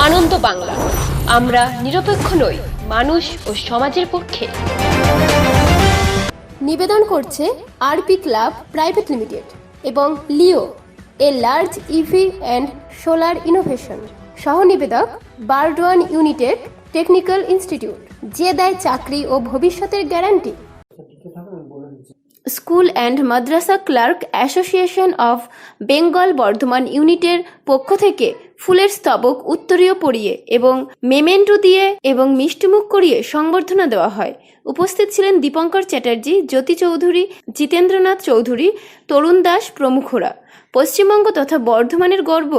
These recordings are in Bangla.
আনন্দ বাংলা। আমরা নিরপেক্ষ নই, মানুষ ও সমাজের পক্ষে। নিবেদন করছে আরপি ক্লাব প্রাইভেট লিমিটেড এবং Leo, a large EV and solar innovation. সহ নিবেদক বারডোয়ান ইউনিটেড টেকনিক্যাল ইনস্টিটিউট, যে দেয় চাকরি ও ভবিষ্যতের guarantee. School and madrasa clerk association of Bengal Bardhaman ইউনিটের পক্ষ থেকে ফুলের স্তবক উত্তরীয় পরিয়ে এবং মেমেন্টো দিয়ে এবং মিষ্টিমুখ করিয়ে সংবর্ধনা দেওয়া হয়। উপস্থিত ছিলেন দীপঙ্কর চ্যাটার্জি, জ্যোতি চৌধুরী, জিতেন্দ্রনাথ চৌধুরী, তরুণ দাস প্রমুখরা। পশ্চিমবঙ্গ তথা বর্ধমানের গর্ব,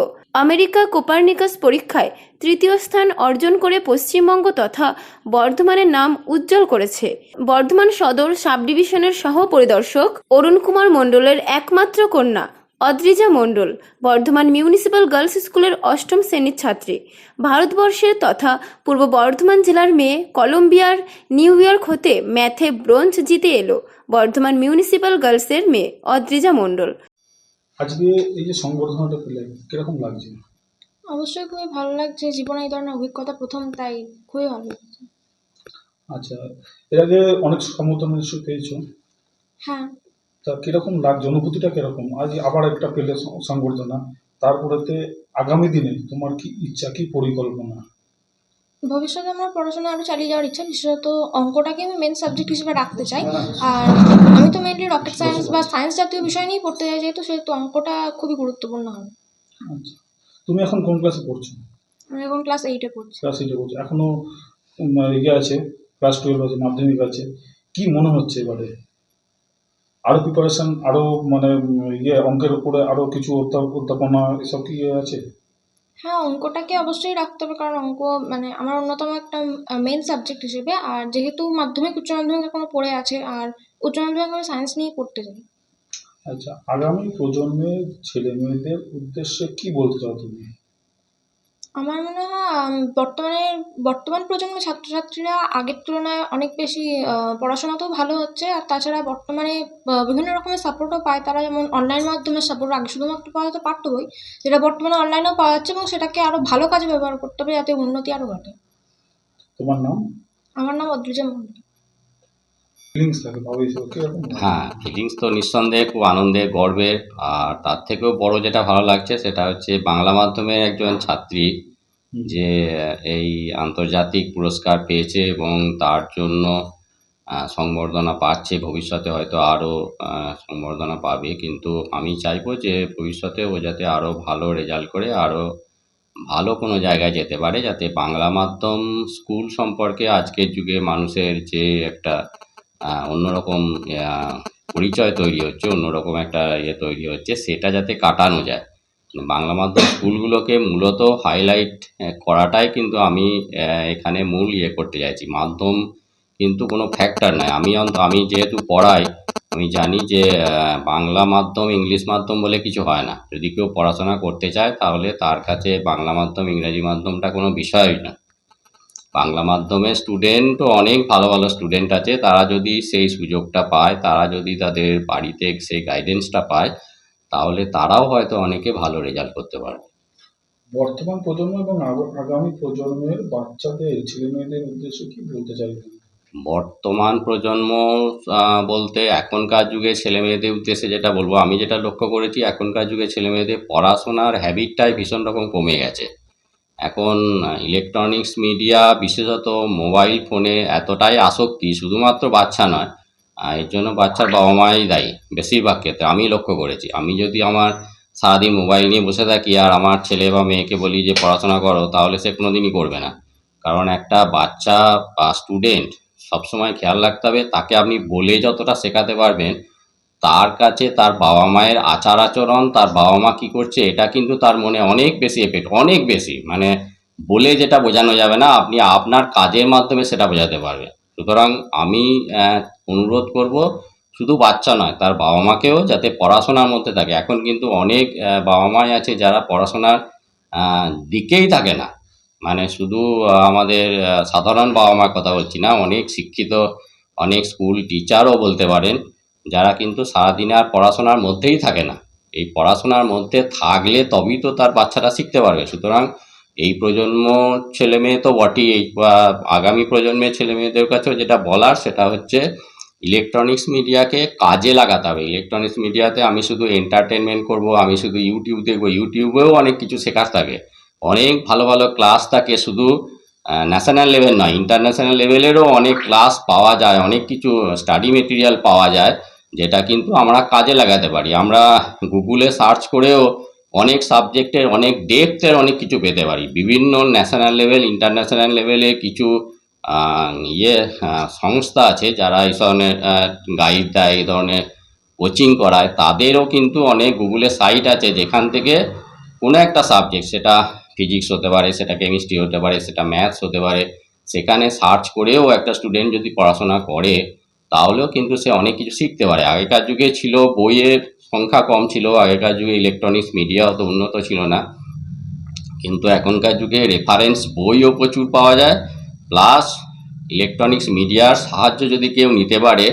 আমেরিকা কোপার্নিকাস পরীক্ষায় তৃতীয় স্থান অর্জন করে পশ্চিমবঙ্গ তথা বর্ধমানের নাম উজ্জ্বল করেছে। বর্ধমান সদর সাব ডিভিশনের সহ পরিদর্শক অরুণ কুমার মণ্ডলের একমাত্র কন্যা। অদ্রিজা মণ্ডল বর্ধমান মিউনিসিপ্যাল গার্লস স্কুলের অষ্টম শ্রেণির ছাত্রী। ভারতবর্ষের তথা পূর্ব বর্ধমান জেলার মেয়ে কলম্বিয়ার নিউ ইয়র্ক হতে ম্যাথে ব্রোঞ্জ জিতে এলো বর্ধমান মিউনিসিপ্যাল গার্লসের মেয়ে অদ্রিজা মণ্ডল। আজকে এই যে সংবর্ধনাটা পেলেন কীরকম লাগছে? অবশ্যই খুবই ভালো লাগছে জীবনে এই ধরনের অভিজ্ঞতা প্রথম তাই খুবই ভালো লাগছে। আচ্ছা এর আগে অনেক নিশ্চয়ই পেয়েছ। হ্যাঁ তা কীরকম লাগছে? অনুভূতিটা কীরকম? আজ আবার একটা পেলে সংবর্ধনা। তারপরেতে আগামী দিনে তোমার কি ইচ্ছা কি পরিকল্পনা? ভবিষ্যতে আমার পড়াশোনা আরও চালিয়ে যাওয়ার ইচ্ছা বিশেষত অঙ্কটাকে আমি মেন সাবজেক্ট হিসেবে রাখতে চাই। আর আমি তো মেনলি রকেট সায়েন্স বা সায়েন্স জাতীয় বিষয় নিয়েই পড়তে চাই যেহেতু সেহেতু অঙ্কটা খুবই গুরুত্বপূর্ণ হবে। আচ্ছা। তুমি এখন কোন ক্লাসে পড়ছো? আমি এখন ক্লাস এইটে পড়ছি। ক্লাস এইটে পড়ছো। এখনও ইয়ে আছে ক্লাস টুয়েলভ আছে মাধ্যমিক আছে। কি মনে হচ্ছে এবারে? আরও প্রিপারেশন আরও মানে ইয়ে অঙ্কের উপরে আরও কিছু অধ্যা- অধ্যাপনা এসব কি ইয়ে আছে? হ্যাঁ অঙ্কটাকে অবশ্যই রাখতে হবে কারণ অঙ্ক মানে আমার অন্যতম একটা মেন সাবজেক্ট হিসেবে আর যেহেতু মাধ্যমিক উচ্চ মাধ্যমিক এখনও পড়ে আছে আর উচ্চ মাধ্যমিক আমি সায়েন্স নিয়ে পড়তে চাই। আচ্ছা আগামী প্রজন্মের ছেলে মেয়েদের উদ্দেশ্যে কি বলতে চাও তুমি? আমার মনে হয় বর্তমানে বর্তমান প্রজন্মের ছাত্রছাত্রীরা আগের তুলনায় অনেক বেশি পড়াশোনাতেও ভালো হচ্ছে। আর তাছাড়া বর্তমানে বিভিন্ন রকমের সাপোর্টও পায়। তারা যেমন অনলাইন মাধ্যমে সাপোর্ট আগে শুধুমাত্র পাওয়া তো পারতো বই যেটা বর্তমানে অনলাইনেও পাওয়া যাচ্ছে এবং সেটাকে আরও ভালো কাজে ব্যবহার করতে হবে যাতে উন্নতি আরও ঘটে। তোমার নাম? আমার নাম অদ্রিজা মন্ডল ফিলিংস থাকে ভাবে হিসেবে কীরকম হ্যাঁ ফিলিংস তো নিঃসন্দেহে খুব আনন্দের গর্বের। আর তার থেকেও বড় যেটা ভালো লাগছে সেটা হচ্ছে বাংলা মাধ্যমের একজন ছাত্রী যে এই আন্তর্জাতিক পুরস্কার পেয়েছে এবং তার জন্য সংবর্ধনা পাচ্ছে। ভবিষ্যতে হয়তো আরও সংবর্ধনা পাবে। কিন্তু আমি চাইব যে ভবিষ্যতে ও যাতে আরও ভালো রেজাল্ট করে আরও ভালো কোনো জায়গায় যেতে পারে যাতে বাংলা মাধ্যম স্কুল সম্পর্কে আজকের যুগে মানুষের যে একটা অন্যরকম পরিচয় তৈরি হচ্ছে অন্যরকম একটা ইয়ে তৈরি হচ্ছে, সেটা যাতে কাটানো যায়। বাংলা মাধ্যম স্কুলগুলোকে মূলত হাইলাইট করাটাই কিন্তু আমি এখানে মূল ইয়ে করতে চাইছি। মাধ্যম কিন্তু কোনো ফ্যাক্টর নয়। আমি আমি যেহেতু পড়াই, আমি জানি যে বাংলা মাধ্যম ইংলিশ মাধ্যম বলে কিছু হয় না। যদি কেউ পড়াশোনা করতে চায়, তাহলে তার কাছে বাংলা মাধ্যম, ইংরাজি মাধ্যমটা কোনো বিষয়ই না। বাংলা মাধ্যমে স্টুডেন্টও অনেক ভালো ভালো স্টুডেন্ট আছে তারা যদি সেই সুযোগটা পায় তারা যদি তাদের বাড়িতে সেই গাইডেন্সটা পায় তাহলে তারাও হয়তো অনেকে ভালো রেজাল্ট করতে পারবে। বর্তমান প্রজন্ম এবং আগামী প্রজন্মের বাচ্চাদের ছেলে মেয়েদের উদ্দেশ্যে কি বলতে চাইবেন? বর্তমান প্রজন্ম বলতে এখনকার যুগে ছেলে মেয়েদের উদ্দেশ্যে যেটা বলব আমি যেটা লক্ষ্য করেছি এখনকার যুগে ছেলে মেয়েদের পড়াশোনার হ্যাবিটটাই ভীষণ রকম কমে গেছে। এখন ইলেকট্রনিক্স মিডিয়া বিশেষত মোবাইল ফোনে এতটাই আসক্তি, শুধুমাত্র বাচ্চা নয় এর জন্য বাচ্চার বাবা মাই দায়ী, বেশিরভাগ ক্ষেত্রে, আমি লক্ষ্য করেছি। আমি যদি আমার সারাদিন মোবাইল নিয়ে বসে থাকি আর আমার ছেলে বা মেয়েকে বলি যে, পড়াশোনা করো, তাহলে সে কোনোদিনই করবে না। কারণ একটা বাচ্চা বা স্টুডেন্ট সবসময় খেয়াল রাখতে হবে, তাকে আপনি বলে যতটা শেখাতে পারবেন তার কাছে তার বাবা মায়ের আচার আচরণ, তার বাবা মা কী করছে, এটা কিন্তু তার মনে অনেক বেশি এফেক্ট অনেক বেশি। মানে বলে যেটা বোঝানো যাবে না, আপনি আপনার কাজের মাধ্যমে সেটা বোঝাতে পারবেন। সুতরাং আমি অনুরোধ করব, শুধু বাচ্চা নয়, তার বাবা মাকেও যাতে পড়াশোনার মধ্যে থাকে। এখন কিন্তু অনেক বাবা মাই আছে যারা পড়াশোনার দিকেই থাকে না। মানে শুধু আমাদের সাধারণ বাবা মার কথা বলছি না, অনেক শিক্ষিত, অনেক স্কুল টিচারও বলতে পারেন। যারা কিন্তু সারাদিন আর পড়াশোনার মধ্যেই থাকে না। এই পড়াশোনার মধ্যে থাকলে তবেই তো তার বাচ্চাটা শিখতে পারবে। সুতরাং এই প্রজন্ম ছেলে মেয়ে তো বটেই। এই বা আগামী প্রজন্মের ছেলে মেয়েদের কাছেও যেটা বলার সেটা হচ্ছে ইলেকট্রনিক্স মিডিয়াকে কাজে লাগাতে হবে। ইলেকট্রনিক্স মিডিয়াতে আমি শুধু এন্টারটেনমেন্ট করব, আমি শুধু ইউটিউব দেখব। ইউটিউবেও অনেক কিছু শেখার থাকে। অনেক ভালো ভালো ক্লাস থাকে শুধু ন্যাশনাল লেভেল নয় ইন্টারন্যাশনাল লেভেলেরও অনেক ক্লাস পাওয়া যায়, অনেক কিছু স্টাডি মেটেরিয়াল পাওয়া যায়। যেটা কিন্তু আমরা কাজে লাগাতে পারি। আমরা গুগলে সার্চ করেও অনেক সাবজেক্টের, অনেক ডেপথের অনেক কিছু পেতে পারি। বিভিন্ন ন্যাশনাল লেভেল, ইন্টারন্যাশনাল লেভেলে কিছু ইয়ে সংস্থা আছে যারা এই ধরনের গাইড দেয়, এই ধরনের কোচিং করায়। তাদেরও কিন্তু অনেক গুগলে সাইট আছে যেখান থেকে কোনো একটা সাবজেক্ট সেটা ফিজিক্স হতে পারে, সেটা কেমিস্ট্রি হতে পারে, সেটা ম্যাথস হতে পারে, সেখানে সার্চ করেও একটা স্টুডেন্ট যদি পড়াশোনা করে তাহলেও কিন্তু সে অনেক কিছু শিখতে পারে। আগেকার যুগে ছিল বইয়ের সংখ্যা কম ছিল আগেকার যুগে ইলেকট্রনিক্স মিডিয়া অত উন্নত ছিল না। কিন্তু এখনকার যুগে রেফারেন্স বইও প্রচুর পাওয়া যায় প্লাস ইলেকট্রনিক্স মিডিয়ার সাহায্য যদি কেউ নিতে পারে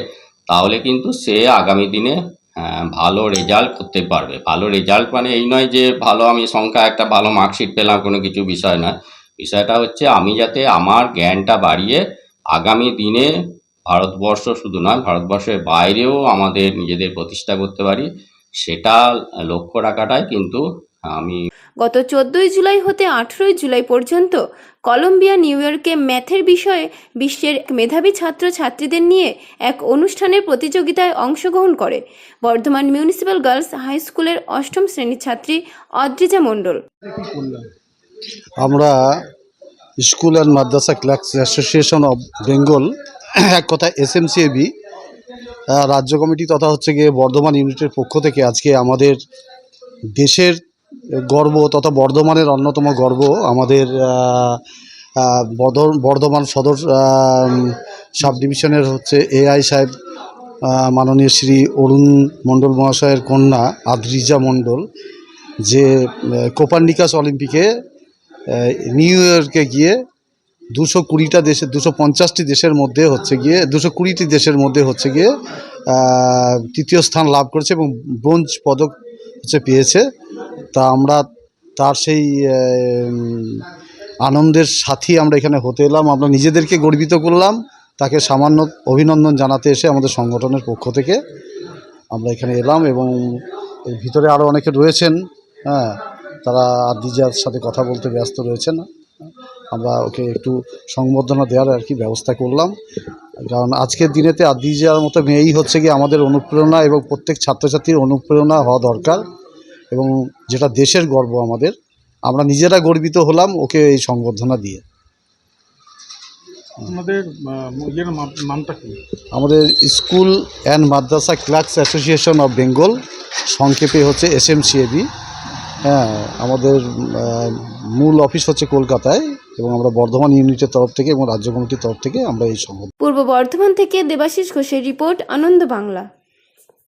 তাহলে কিন্তু সে আগামী দিনে আহ, ভালো রেজাল্ট করতে পারবে। ভালো রেজাল্ট মানে এই নয় যে ভালো আমি সংখ্যা একটা ভালো মার্কশিট পেলাম কোনো কিছু বিষয় নয়। বিষয়টা হচ্ছে আমি যাতে আমার জ্ঞানটা বাড়িয়ে আগামী দিনে ভারতবর্ষ শুধু নয় ভারতবর্ষের বাইরেও আমাদের নিজেদের প্রতিষ্ঠা করতে পারি সেটা লক্ষ্য রাখাটাই কিন্তু আমি গত চোদ্দই জুলাই হতে আঠেরোই জুলাই পর্যন্ত কলম্বিয়া নিউ ইয়র্কে ম্যাথের বিষয়ে বিশ্বের মেধাবী ছাত্র ছাত্রীদের নিয়ে এক অনুষ্ঠানের প্রতিযোগিতায় অংশগ্রহণ করে। বর্ধমান মিউনিসিপ্যাল গার্লস হাই স্কুলের অষ্টম শ্রেণির ছাত্রী অদ্রিজা মণ্ডল। আমরা school and madrasa class association of Bengal এক কথা এসএমসিএবি রাজ্য কমিটি তথা হচ্ছে গিয়ে বর্ধমান ইউনিটের পক্ষ থেকে আজকে আমাদের দেশের গর্ব তথা বর্ধমানের অন্যতম গর্ব আমাদের বর্ধমান সদর সাব ডিভিশনের হচ্ছে এআই সাহেব মাননীয় শ্রী অরুণ মণ্ডল মহাশয়ের কন্যা আদ্রিজা মণ্ডল, যে কোপার্নিকাস অলিম্পিকে নিউ ইয়র্কে গিয়ে দুশো কুড়িটা দেশের দুশো পঞ্চাশটি দেশের মধ্যে হচ্ছে গিয়ে, দুশো কুড়িটি দেশের মধ্যে হচ্ছে গিয়ে তৃতীয় স্থান লাভ করেছে এবং ব্রোঞ্জ পদক হচ্ছে পেয়েছে। তা আমরা তার সেই আনন্দের সাথী আমরা এখানে হতে এলাম। আমরা নিজেদেরকে গর্বিত করলাম। তাকে সামান্য অভিনন্দন জানাতে এসে আমাদের সংগঠনের পক্ষ থেকে আমরা এখানে এলাম এবং ভিতরে আরও অনেকে রয়েছেন। হ্যাঁ তারা আদিজার সাথে কথা বলতে ব্যস্ত রয়েছেন। আমরা ওকে একটু সংবর্ধনা দেওয়ার আর কি ব্যবস্থা করলাম। কারণ আজকের দিনেতে আদিজার মতো মেয়েই হচ্ছে কি আমাদের অনুপ্রেরণা এবং প্রত্যেক ছাত্রছাত্রীর অনুপ্রেরণা হওয়া দরকার এবং যেটা দেশের গর্ব আমাদের আমরা নিজেরা গর্বিত হলাম ওকে এই সংবর্ধনা দিয়ে। আপনাদের নামটা কি? আমাদের school and madrasa clerks association of Bengal সংক্ষেপে হচ্ছে এসএমসিএবি হ্যাঁ আমাদের মূল অফিস হচ্ছে কলকাতায় এবং আমরা বর্ধমান ইউনিটের তরফ থেকে এবং রাজ্য কমিটির তরফ থেকে আমরা এই সম্ভব পূর্ব বর্ধমান থেকে দেবাশিস ঘোষের রিপোর্ট আনন্দ বাংলা।